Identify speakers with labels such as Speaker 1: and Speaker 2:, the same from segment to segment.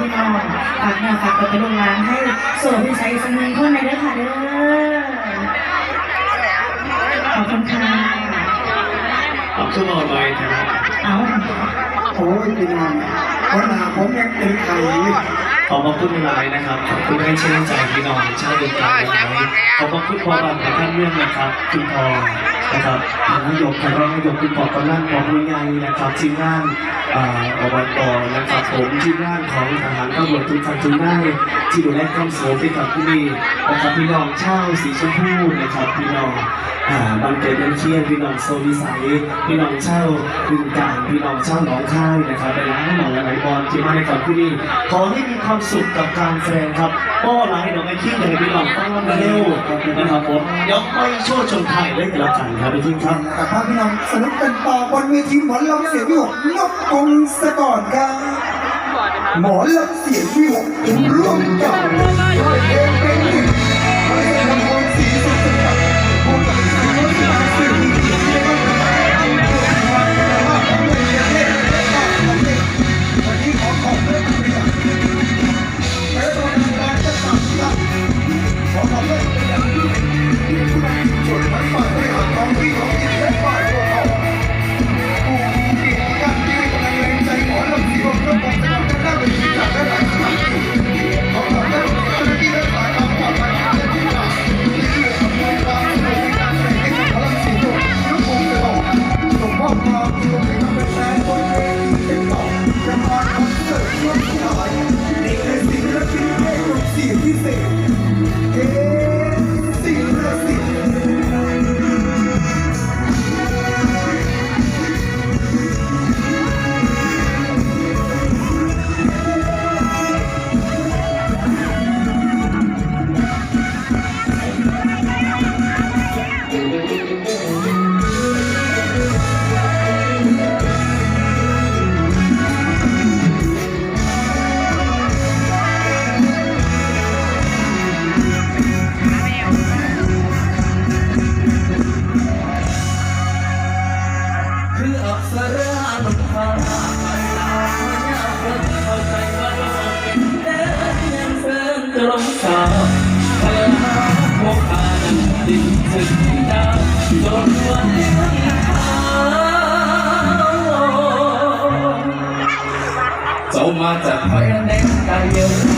Speaker 1: พี่น้องฝากเนี่ยฝากตัวไปโรงงานให้โสดพิสัยอีกสักหนึ่งคนในเด้อค่ะเด้อขอบคุณค่ะ
Speaker 2: ขอบคุณมากเลยนะ
Speaker 1: เอา
Speaker 3: โอ้ยพี่น้องวันหน้าผมยังเป็นไข่
Speaker 2: ขอบพระคุณหลายนะครับขอบคุณให้เชื่อใจพี่น้องชาวเดียวกันนะครับขอบพระคุณพ่อบังท่านเรื่องนะครับคุณพ่อนะครับทางนายกทางรองนายกคุณพ่อกำนันบอกยังไงนะครับทีมงานอ่าอบตนะครับผมทีมงานของทหารตำรวจทุกท่านทุกนายที่ดูแลความสงบให้กับที่นี่นะครับพี่น้องชาวสีชมพูนะครับพี่น้องบางเกตยังเชียนพี่น้องโซวิสัยพี่น้องเช่าบึงการพี่น้องเช่าหนองคายนะครับไปร้านหนองและไหลบอลที่มาในก่อนที่นี่ขอให้มีความความสุขกับการแสดงครับก็หลายดอกไอ้ขี้ใหญ่ไปหลอกตั้งมาเร็วนะครับผมยกไม่ช่ว์ชนไทยเลยกันแล้วกันครับพี่คิงครับ
Speaker 3: กับพาพี่น้องสนุกกันต่อบนเวทีหมอนลำเสียงวิหกนกกงสะก่อนครับหมอนลำเสียงวิหกร่วมกันด้วยเพลงเป็น
Speaker 4: คืออักษราบนฟ้าเข้าใจว่าเราเป็นแดนยังเฟินจะลงสาวพลาพวกอาดันดินถึงดาวจนวันเท้าเจ้ามาจากไฟแดงกายเยียว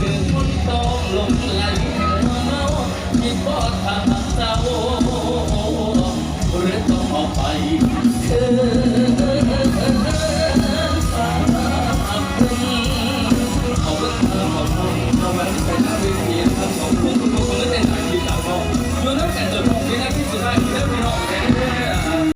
Speaker 4: ถึงคนต้องลงไหลแห่งเมาที่พอทางเศร้า